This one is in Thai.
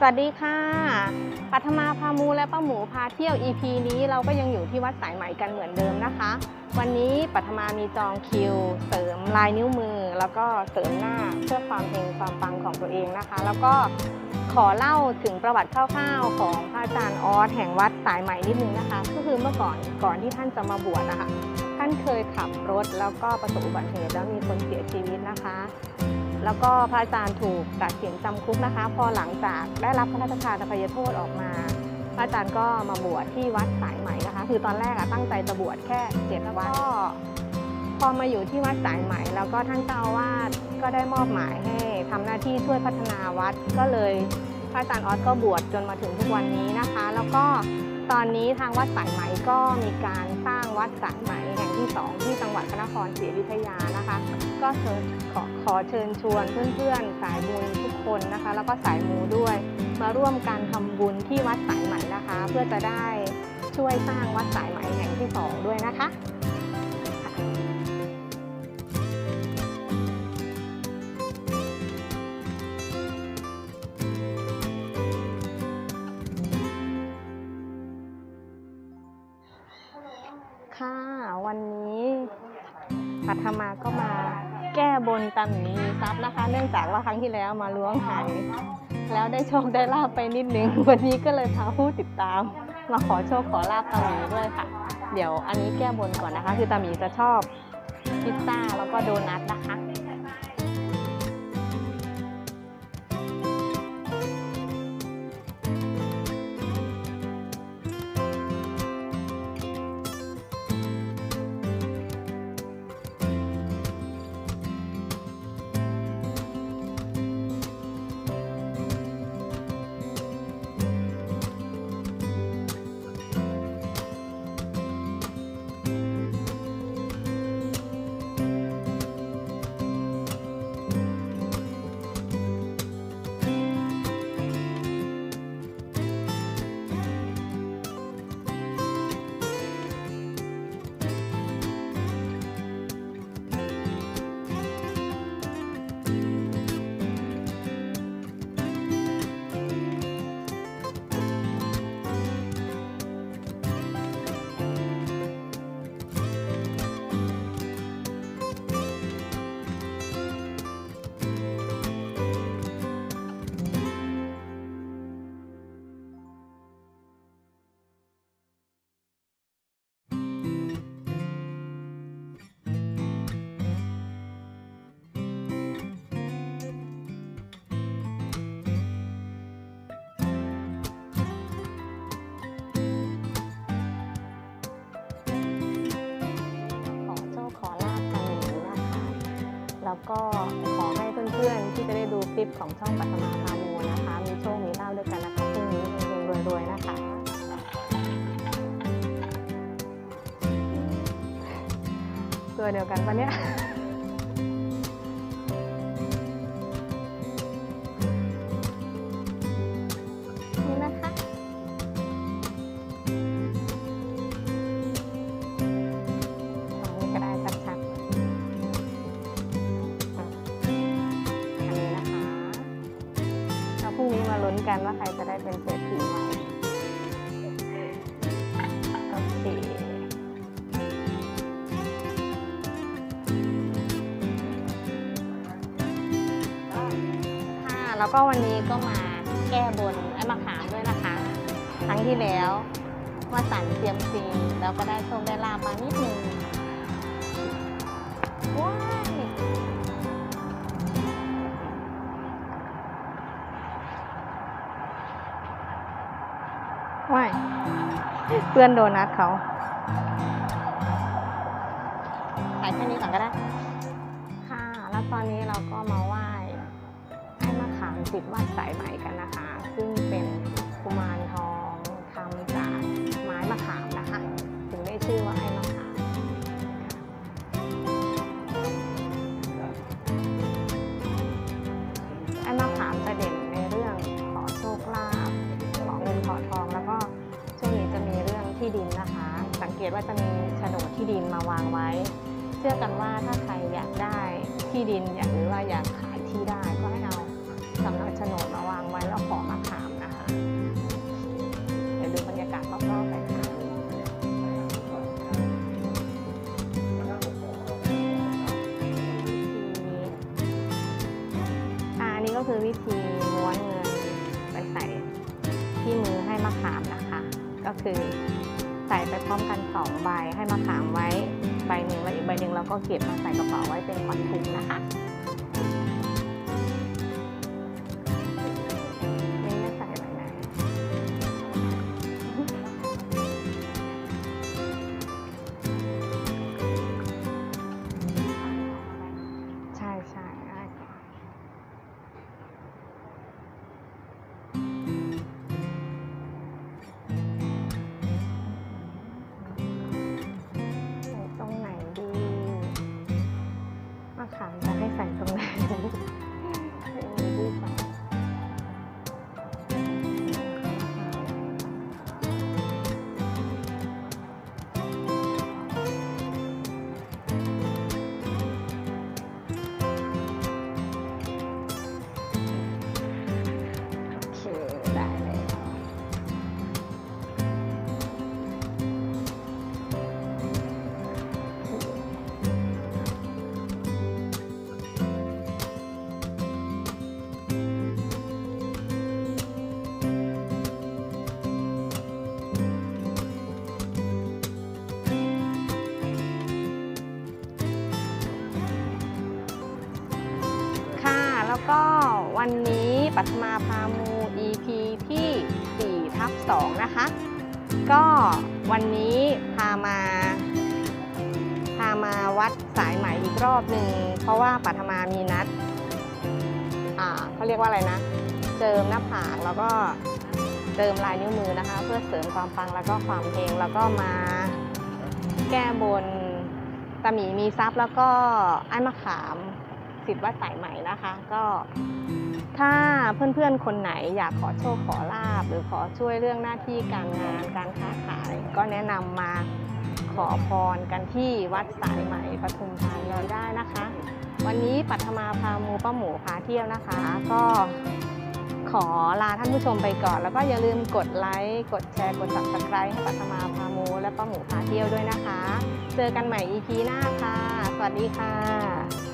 สวัสดีค่ะ ปัทมาพามูและป้าหมูพาเที่ยว EP นี้เราก็ยังอยู่ที่วัดสายไหมกันเหมือนเดิมนะคะ วันนี้ปัทมามีจองคิว เสริมลายนิ้วมือ แล้วก็เสริมหน้าเพื่อความเฮงความปังของตัวเองนะคะ แล้วก็ขอเล่าถึงประวัติคร่าวๆของพระอาจารย์ออสแห่งวัดสายไหมนิดนึงนะคะ ก็คือเมื่อก่อนก่อนที่ท่านจะมาบวชนะคะท่านเคยขับรถแล้วก็ประสบอุบัติเหตุแล้วมีคนเสียชีวิตนะคะ แล้วก็พระอาจารย์ถูกตัดสินจำคุกนะคะ พอหลังจากได้รับพระราชทานอภัยโทษออกมา พระอาจารย์ก็มาบวชที่วัดสายไหมนะคะ คือตอนแรกอะตั้งใจจะบวชแค่เจ็ดวันก็พอมาอยู่ที่วัดสายไหมแล้วก็ท่านเจ้าอาวาสก็ได้มอบหมายให้ทำหน้าที่ช่วยพัฒนาวัดก็เลยพระอาจารย์ออสก็บวชจนมาถึงทุกวันนี้นะคะ แล้วก็ ตอนนี้ทางวัดสายไหมก็มีการสร้างวัดสายไหมแห่งที่สองที่จังหวัดพระนครศรีอยุธยานะคะ ก็เชิญขอขอเชิญชวนเพื่อนๆ สายบุญทุกคนนะคะ แล้วก็สายมูด้วย มาร่วมการทำบุญที่วัดสายไหมนะคะ เพื่อจะได้ช่วยสร้างวัดสายไหมแห่งที่สองด้วยนะคะ พัทมาก็มาแก้บนตามหมีมีทรัพย์นะคะ เนื่องจากว่าครั้งที่แล้วมาล้วงหายแล้วได้โชคได้ลาบไปนิดนึง วันนี้ก็เลยพาผู้ติดตาม มาขอโชคขอลาบตาหมีด้วยค่ะ เดี๋ยวอันนี้แก้บนก่อนนะคะ คือตามีจะชอบพิซซ่าแล้วก็โดนัทนะคะ แล้วก็ขอให้เพื่อนๆ ที่จะได้ดูคลิปของช่องปัตมาพาโมนะคะ มีโชค มีลาภด้วยกันนะคะพรุ่งนี้เฮงรวยๆนะคะตัวเดียวกันปะเนี่ย กันว่าใครจะได้เป็นเศรษฐีใหม่โอเคค่ะแล้วก็วันนี้ก็มาแก้บนไอ้มะขามด้วยนะคะ ครั้งที่แล้วว่าสั่นเซียมซีแล้วก็ได้โชคได้ลาบมานิดนึงว้า เพื่อนโดนัทเขาใส่แค่นี้ก่อนก็ได้ ค่ะ แล้วตอนนี้เราก็มาไหว้ให้มาขามจิตวัดสายไหมกันนะคะ ซึ่งเป็นกุมารทองทำจากไม้มะขาม เกตว่าจะมีโฉนดที่ดินมาวางไว้ เชื่อกันว่าถ้าใครอยากได้ที่ดินอยากหรือว่าอยากขายที่ได้ก็ให้เอาสำเนาโฉนดมาวางไว้แล้วขอมาถามนะคะ เดี๋ยวดูบรรยากาศรอบๆไปค่ะอันนี้ก็คือวิธีม้วนเงินไปใส่ที่มือให้มะขามนะคะ ก็คือ ใส่ไปพร้อมกันสองใบให้มาขามไว้ใบหนึ่งแล้วอีกใบหนึ่งเราก็เก็บมาใส่กระเป๋าไว้เป็นขวัญถุงนะคะ ก็วันนี้ปัทมาพามู EP ที่4ทับ2นะคะ ก็วันนี้พามา พามาวัดสายไหมอีกรอบหนึ่งเพราะว่าปัทมามีนัด อ่าเขาเรียกว่าอะไรนะ เจิมหน้าผากแล้วก็เจิมลายนิ้วมือนะคะ เพื่อเสริมความปังแล้วก็ความเฮงแล้วก็มาแก้บนตาหมีมีทรัพย์แล้วก็ไอ้มะขาม สิทธิ์วัดสายไหม่นะคะ ก็ถ้าเพื่อนๆ คนไหนอยากขอโชคขอลาบ หรือขอช่วยเรื่องหน้าที่การงานการค้าขาย ก็แนะนำมาขอพรกันที่วัดสายไหม่ปทุมธานีได้นะคะ วันนี้ปัทมาพามูป้าหมูพาเที่ยวนะคะ ก็ขอลาท่านผู้ชมไปก่อน แล้วก็อย่าลืมกดไลค์กดแชร์กด subscribe ให้ปัทมาพามูและป้าหมูพาเที่ยวด้วยนะคะ เจอกันใหม่ EP หน้าค่ะ สวัสดีค่ะ